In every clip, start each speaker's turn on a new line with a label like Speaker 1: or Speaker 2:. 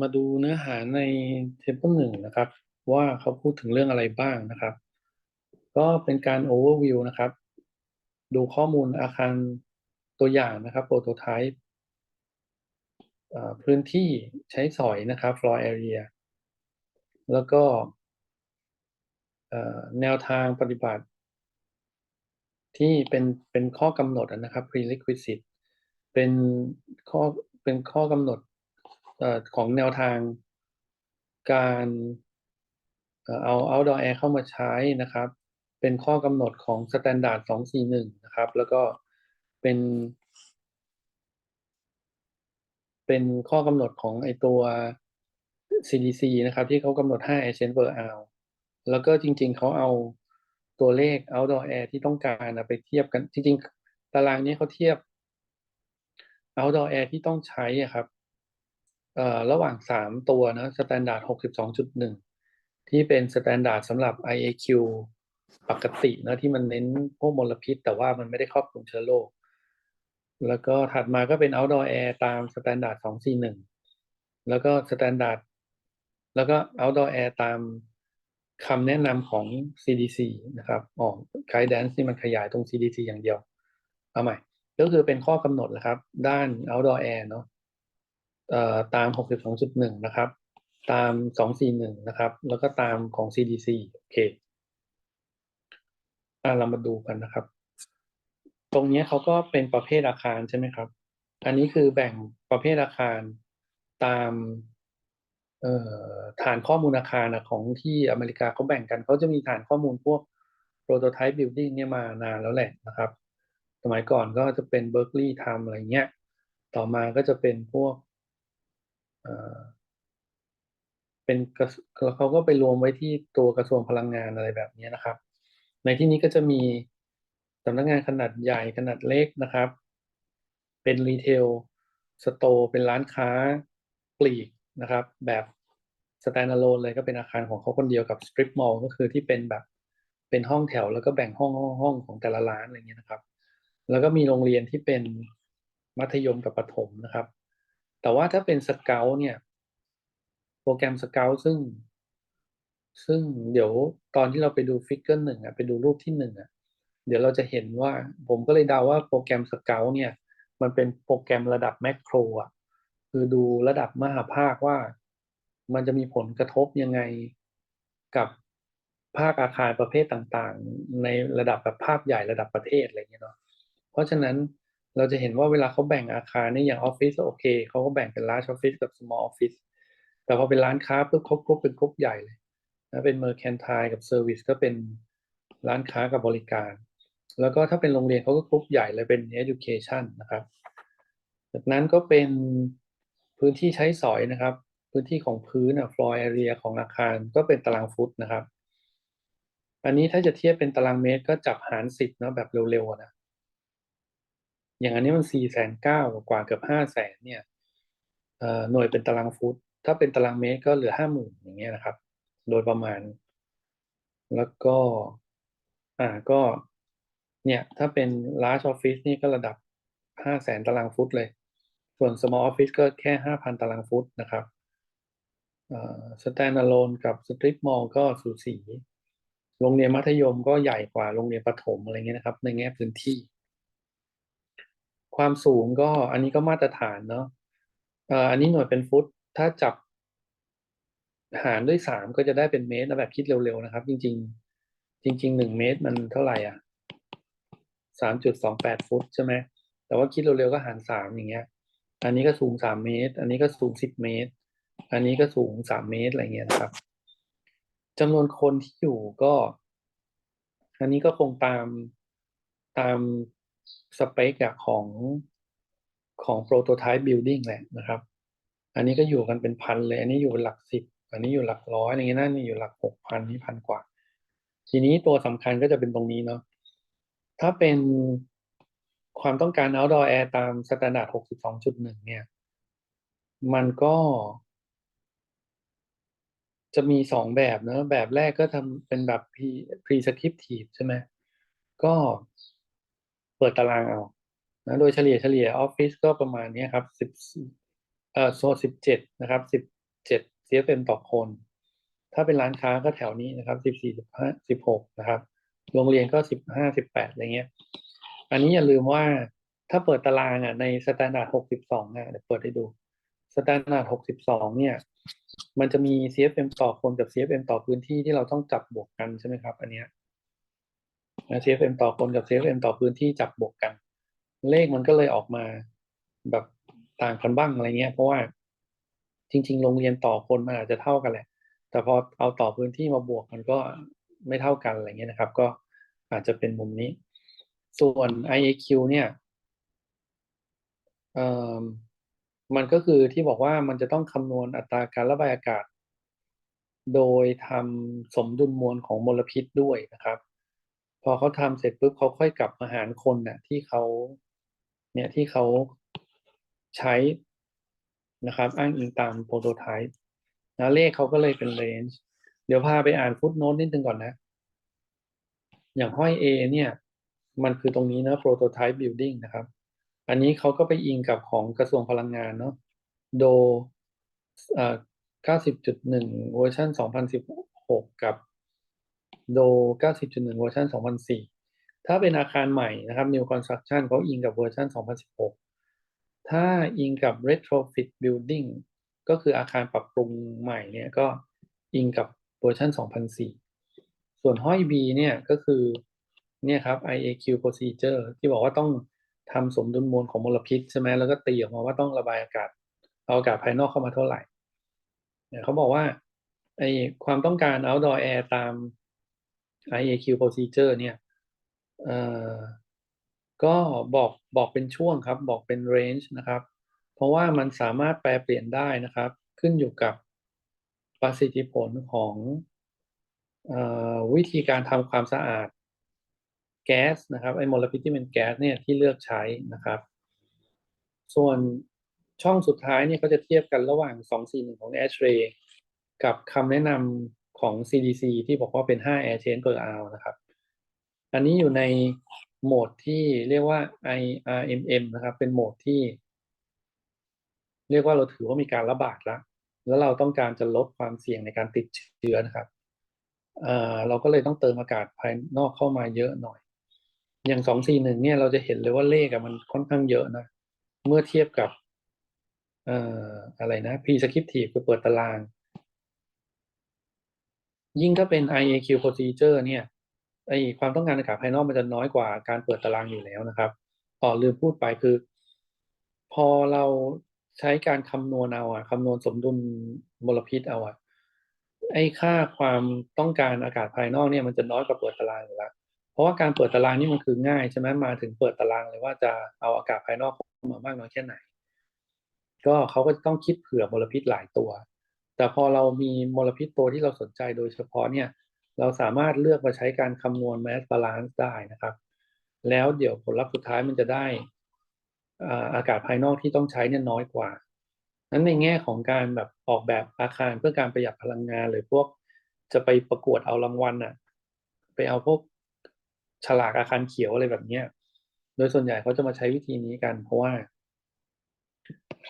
Speaker 1: มาดูเนื้อหาในเทเบิลหนึ่งนะครับ ว่าเขาพูดถึงเรื่องอะไรบ้างนะครับ ก็เป็นการ overview นะครับ ดูข้อมูลอาคารตัวอย่างนะครับ prototype พื้นที่ใช้สอยนะครับ floor area แล้วก็แนวทางปฏิบัติ ที่เป็นเป็นข้อกำหนดนะครับ prerequisite เป็นข้อเป็นข้อกำหนด ของแนวทางการเอา outdoor air เข้ามาใช้นะครับ เป็นข้อกำหนดของ standard 241 นะครับ แล้วก็เป็น เป็นข้อกำหนดของไอตัว CDC นะครับ ที่เขากำหนด 5 a c e n t per hour แล้วก็จริง ๆ เขาเอาตัวเลข outdoor air ที่ต้องการไปเทียบกัน จริง ๆ ตารางนี้เขาเทียบ outdoor air ที่ต้องใช้ครับ ระหว่าง 3 ตัวนะ standard 62.1 ที่เป็น standard สำหรับ IAQ ปกตินะที่มันเน้นพวกมลพิษ แต่ว่ามันไม่ได้ครอบคลุมเชื้อโรคแล้วก็ถัดมาก็เป็น outdoor air ตาม standard 241 แล้วก็ standard แล้วก็ outdoor air ตามคำแนะนำของ CDC นะครับอ๋อ guidance ที่มันขยายตรง CDC อย่างเดียว เอาใหม่ ก็คือเป็นข้อกำหนดนะครับ ด้าน outdoor air เนาะ ตาม 62.1 นะครับ ตาม 241 นะครับ แล้วก็ตามของ CDC โอเคเรามาดูกันนะครับ ตรงนี้เขาก็เป็นประเภทอาคารใช่ไหมครับ อันนี้คือแบ่งประเภทอาคารตามฐานข้อมูลอาคารของที่อเมริกาเขาแบ่งกัน เขาจะมีฐานข้อมูลพวก prototype building เนี่ยมานานแล้วแหละนะครับ สมัยก่อนก็จะเป็น Berkeley ทำอะไรเงี้ย ต่อมาก็จะเป็นพวก เป็นเขาก็ไปรวมไว้ที่ตัวกระทรวงพลังงานอะไรแบบนี้นะครับ ในที่นี้ก็จะมีสำนักงานขนาดใหญ่ขนาดเล็กนะครับ เป็นรีเทลสโตร์เป็นร้านค้าปลีกนะครับ แบบสแตนด์อะโลนเลยก็เป็นอาคารของเขาคนเดียวกับสตรีทมอลล์ก็คือที่เป็นแบบเป็นห้องแถวแล้วก็แบ่งห้องห้องห้องของแต่ละร้านอะไรเงี้ยนะครับ แล้วก็มีโรงเรียนที่เป็นมัธยมกับประถมนะครับ แต่ว่าถ้าเป็นสเกลเนี่ย โปรแกรมสเกลซึ่ง ซึ่งเดี๋ยวตอนที่เราไปดูฟิกเกอร์หนึ่งอะไปดูรูปที่หนึ่งอะ เดี๋ยวเราจะเห็นว่า ผมก็เลยเดาว่าโปรแกรมสเกลเนี่ย มันเป็นโปรแกรมระดับแมกโครอะ คือดูระดับมหาภาคว่ามันจะมีผลกระทบยังไงกับภาคอาคารประเภทต่างๆ ในระดับแบบภาพใหญ่ระดับประเทศอะไรเงี้ยเนาะ เพราะฉะนั้น เราจะเห็นว่าเวลาเขาแบ่งอาคารนี่อย่างออฟฟิศโอเคเขาก็แบ่งเป็น large office กับ small office แต่พอเป็นร้านค้าปุ๊บเขากรุ๊ปเป็นกรุ๊ปใหญ่เลยนะเป็น mercantile กับ service ก็เป็นร้านค้ากับบริการ แล้วก็ถ้าเป็นโรงเรียนเขาก็กรุ๊ปใหญ่เลยเป็น education นะครับ จากนั้นก็เป็นพื้นที่ใช้สอยนะครับ พื้นที่ของพื้นอะ floor area ของอาคารก็เป็นตารางฟุตนะครับ อันนี้ถ้าจะเทียบเป็นตารางเมตรก็จับหารสิบเนาะแบบเร็วๆนะ อย่างอันนี้มันสี่แสนเก้ากว่าเกือบห้าแสนเนี่ยหน่วยเป็นตารางฟุต ถ้าเป็นตารางเมตรก็เหลือห้าหมื่นอย่างเงี้ยนะครับ โดยประมาณ แล้วก็อ่าก็เนี่ยถ้าเป็น large office นี่ก็ระดับห้าแสนตารางฟุตเลย ส่วน small office ก็แค่5,000ตารางฟุตนะครับ stand alone กับ strip mall ก็สูสี โรงเรียนมัธยมก็ใหญ่กว่าโรงเรียนประถมอะไรเงี้ยนะครับ ในแง่พื้นที่ ความสูงก็อันนี้ก็มาตรฐานเนาะอันนี้หน่วยเป็นฟุต ถ้าจับหารด้วยสามก็จะได้เป็นเมตรแบบคิดเร็วๆนะครับ จริง ๆ จริงๆหนึ่งเมตรมันเท่าไหร่อะสามจุดสองแปดฟุตใช่ไหมแต่ว่าคิดเร็วๆก็หารสามอย่างเงี้ย อันนี้ก็สูงสามเมตร อันนี้ก็สูงสิบเมตร อันนี้ก็สูงสามเมตรอะไรเงี้ยนะครับจำนวนคนที่อยู่ก็ อันนี้ก็คงตามตาม สเปคของของ prototype building แหละนะครับ อันนี้ก็อยู่กันเป็นพันเลย อันนี้อยู่หลักสิบ อันนี้อยู่หลักร้อยอะไรเงี้ยนั่นอยู่หลักหกพันนี่พันกว่า ทีนี้ตัวสำคัญก็จะเป็นตรงนี้เนาะ ถ้าเป็นความต้องการ outdoor air ตามสแตนดาร์ด62.1เนี่ย มันก็ จะมีสองแบบเนาะ แบบแรกก็ทำเป็นแบบ prescriptive ใช่ไหม ก็ เปิดตารางเอานะโดยเฉลี่ยเฉลี่ยออฟฟิศก็ประมาณนี้ครับสิบเอ่อโซสิบเจ็ดนะครับสิบ7 CFM ต่อคน ถ้าเป็นร้านค้าก็แถวนี้นะครับ14 15 16นะครับ โรงเรียนก็15 18อะไรเงี้ย อันนี้อย่าลืมว่าถ้าเปิดตารางอะในสแตนดาร์ด62อะเดี๋ยวเปิดให้ดูสแตนดาร์ด62เนี่ย มันจะมี CFM ต่อคนกับ CFM ต่อพื้นที่ที่เราต้องจับบวกกันใช่ไหมครับ อันเนี้ย นะ CFM ต่อคนกับ CFM ต่อพื้นที่จับบวกกัน เลขมันก็เลยออกมาแบบต่างกันบ้างอะไรเงี้ย เพราะว่าจริง ๆ โรงเรียนต่อคนมันอาจจะเท่ากันแหละ แต่พอเอาต่อพื้นที่มาบวกมันก็ไม่เท่ากันอะไรเงี้ยนะครับ ก็อาจจะเป็นมุมนี้ ส่วน IAQ เนี่ยเอ่อมันก็คือที่บอกว่ามันจะต้องคำนวณอัตราการระบายอากาศ โดยทำสมดุลมวลของมลพิษด้วยนะครับ พอเขาทำเสร็จปุ๊บเขาค่อยกลับมาหารคนน่ะ ที่เขาเนี่ยที่เขาใช้นะครับ อ้างอิงตามโปรโตไทป์นะเลขเขาก็เลยเป็นเรนจ์เดี๋ยวพาไปอ่านฟุตโนตนิดนึงก่อนนะ อย่างห้อย A เนี่ย มันคือตรงนี้นะ prototype building นะครับ อันนี้เขาก็ไปอิงกับของกระทรวงพลังงานเนาะโดเอ่อ90.1เวอร์ชัน2016กับ โด 90.1 เวอร์ชัน2004 ถ้าเป็นอาคารใหม่นะครับ new construction เขาอิงกับเวอร์ชัน2016 ถ้าอิงกับ retrofit building ก็คืออาคารปรับปรุงใหม่เนี่ยก็อิงกับเวอร์ชัน2004 ส่วนห้อย B เนี่ยก็คือเนี่ยครับ IAQ procedure ที่บอกว่าต้องทำสมดุลมวลของมลพิษใช่ไหมแล้วก็ตีออกมาว่าต้องระบายอากาศ เอาอากาศภายนอกเข้ามาเท่าไหร่เนี่ยเขาบอกว่าไอความต้องการ outdoor air ตาม IAQ procedure เนี่ยเอ่อก็บอกบอกเป็นช่วงครับ บอกเป็น range นะครับ เพราะว่ามันสามารถแปลเปลี่ยนได้นะครับ ขึ้นอยู่กับประสิทธิผลของออวิธีการทำความสะอาดแก๊สนะครับไอ้มลพิษที่เป็นแก๊สเนี่ยที่เลือกใช้นะครับ ส่วนช่องสุดท้ายเนี่ยก็จะเทียบกันระหว่าง 241 ของ ASHRAE กับคำแนะนำ ของ CDC ที่บอกว่าเป็น 5 air change per hour นะครับ อันนี้อยู่ในโหมดที่เรียกว่า IRMM นะครับ เป็นโหมดที่ เรียกว่าเราถือว่ามีการระบาดแล้ว แล้วเราต้องการจะลดความเสี่ยงในการติดเชื้อนะครับเราก็เลยต้องเติมอากาศภายนอกเข้ามาเยอะหน่อย อย่างสองสี่หนึ่งเนี่ยเราจะเห็นเลยว่าเลขมันค่อนข้างเยอะนะ เมื่อเทียบกับออะไรนะ P-scriptive คือเปิดตาราง ยิ่งถ้าเป็น IAQ procedure เนี่ยไอความต้องการอากาศภายนอกมันจะน้อยกว่าการเปิดตารางอยู่แล้วนะครับอ๋อลืมพูดไปคือ พอเราใช้การคำนวณเอาอะคำนวณสมดุลมลพิษเอาอะไอค่าความต้องการอากาศภายนอกเนี่ยมันจะน้อยกว่าเปิดตารางอยู่แล้วเพราะว่าการเปิดตารางนี่มันคือง่ายใช่ไหมมาถึงเปิดตารางเลยว่าจะเอาอากาศภายนอกเข้ามามากน้อยแค่ไหน ก็เขาก็ต้องคิดเผื่อมลพิษหลายตัว แต่พอเรามีมลพิษตัวที่เราสนใจโดยเฉพาะเนี่ยเราสามารถเลือกมาใช้การคำนวณ mass balance ได้นะครับ แล้วเดี๋ยวผลลัพธ์สุดท้ายมันจะได้อากาศภายนอกที่ต้องใช้เนี่ยน้อยกว่า นั้นในแง่ของการแบบออกแบบอาคารเพื่อการประหยัดพลังงานหรือพวกจะไปประกวดเอารางวัลน่ะ ไปเอาพวกฉลากอาคารเขียวอะไรแบบเนี้ย โดยส่วนใหญ่เขาจะมาใช้วิธีนี้กัน เพราะว่า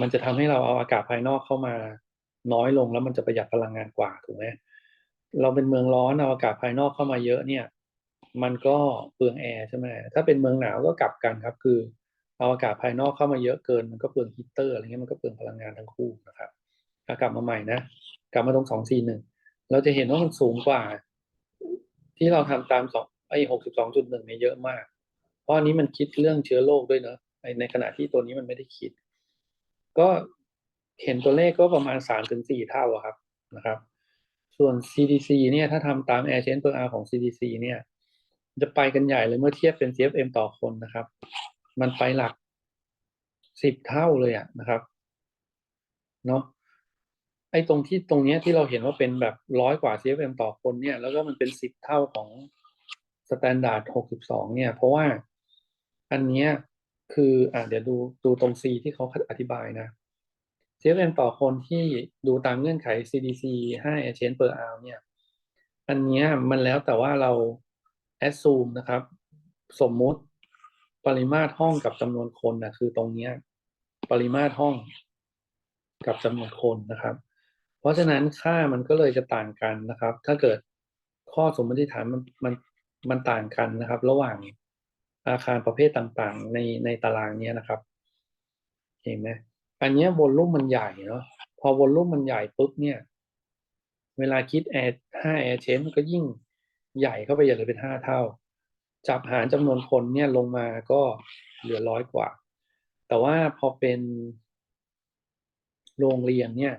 Speaker 1: มันจะทำให้เราเอาอากาศภายนอกเข้ามา น้อยลงแล้วมันจะประหยัดพลังงานกว่าถูกไหมเราเป็นเมืองร้อนเอาอากาศภายนอกเข้ามาเยอะเนี่ย มันก็เปลืองแอร์ใช่ไหมถ้าเป็นเมืองหนาวก็กลับกันครับ คือเอาอากาศภายนอกเข้ามาเยอะเกินมันก็เปลืองฮีเตอร์อะไรเงี้ยมันก็เปลืองพลังงานทั้งคู่นะครับกลับมาใหม่นะกลับมาตรงสองสี่หนึ่งเราจะเห็นว่ามันสูงกว่า ที่เราทำตามสองไอ้หกสิบสองจุดหนึ่งเนี่ยเยอะมาก เพราะอันนี้มันคิดเรื่องเชื้อโรคด้วยเนอะในขณะที่ตัวนี้มันไม่ได้คิด ก็ เห็นตัวเลขก็ประมาณสามถึงสี่เท่าครับนะครับ ส่วน CDC เนี่ยถ้าทำตาม Air Change per hour ของ CDC เนี่ยจะไปกันใหญ่เลยเมื่อเทียบเป็น CFM ต่อคนนะครับ มันไปหลักสิบเท่าเลยอะนะครับเนาะไอ้ตรงที่ตรงเนี้ยที่เราเห็นว่าเป็นแบบร้อยกว่า CFM ต่อคนเนี่ย แล้วก็มันเป็นสิบเท่าของสแตนดาร์ดหกสิบสองเนี่ย เพราะว่าอันเนี้ยคืออ่าเดี๋ยวดูดูตรง C ที่เขาอธิบายนะ CFM ต่อคนที่ดูตามเงื่อนไข CDC 5 change per hour เนี่ย อันเนี้ยมันแล้วแต่ว่าเรา assume นะครับ สมมุติปริมาตรห้องกับจำนวนคนนะคือตรงเนี้ยปริมาตรห้องกับจำนวนคนนะครับ เพราะฉะนั้นค่ามันก็เลยจะต่างกันนะครับ ถ้าเกิดข้อสมมติฐานมันมันมันต่างกันนะครับ ระหว่างอาคารประเภทต่างๆ ในในตารางเนี้ยนะครับ เห็นไหม อันเนี้ยวอลลุ่มมันใหญ่เนาะพอวอลลุ่มมันใหญ่ปุ๊บเนี่ย เวลาคิดแอร์ห้าแอร์เชนมันก็ยิ่งใหญ่เข้าไปใหญ่เลยเป็นห้าเท่า จับหารจำนวนคนเนี่ยลงมาก็เหลือร้อยกว่า แต่ว่าพอเป็นโรงเรียนเนี่ย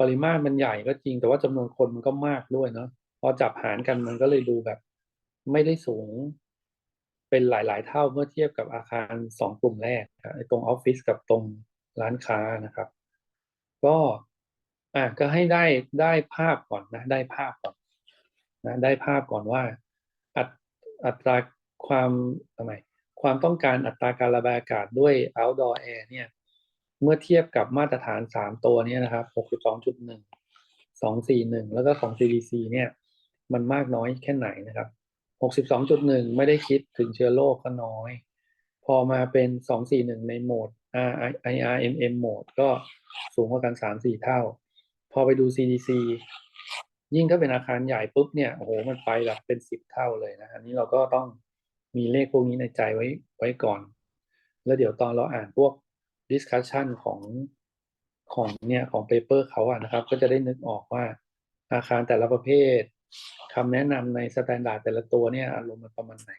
Speaker 1: ปริมาตรมันใหญ่ก็จริง แต่ว่าจำนวนคนมันก็มากด้วยเนาะพอจับหารกันมันก็เลยดูแบบ ไม่ได้สูงเป็นหลาย ๆ เท่าเมื่อเทียบกับอาคารสองกลุ่มแรกตรงออฟฟิศกับตรง ร้านค้านะครับ ก็อะก็ให้ได้ได้ภาพก่อนนะ ได้ภาพก่อนนะได้ภาพก่อนว่า อัตอัตราความทำไมความต้องการอัตราการระบายอากาศด้วย outdoor air เนี่ย เมื่อเทียบกับมาตรฐานสามตัวนี้นะครับ 62.1 241 แล้วก็ของ CDC เนี่ย มันมากน้อยแค่ไหนนะครับ 62.1 ไม่ได้คิดถึงเชื้อโรคก็น้อย พอมาเป็น 241 ในโหมด IRMM โหมดก็สูงกว่ากัน 3-4 เท่า พอไปดู CDC ยิ่งถ้าเป็นอาคารใหญ่ปุ๊บเนี่ยโอ้โหมันไปแบบเป็น 10 เท่าเลยนะอันนี้เราก็ต้องมีเลขพวกนี้ในใจไว้ไว้ก่อน แล้วเดี๋ยวตอนเราอ่านพวก discussion ของของเนี่ยของเปเปอร์เขาอะนะครับ ก็จะได้นึกออกว่าอาคารแต่ละประเภทคำแนะนำในสแตนดาร์ดแต่ละตัวเนี่ยอารมณ์มันประมาณไหน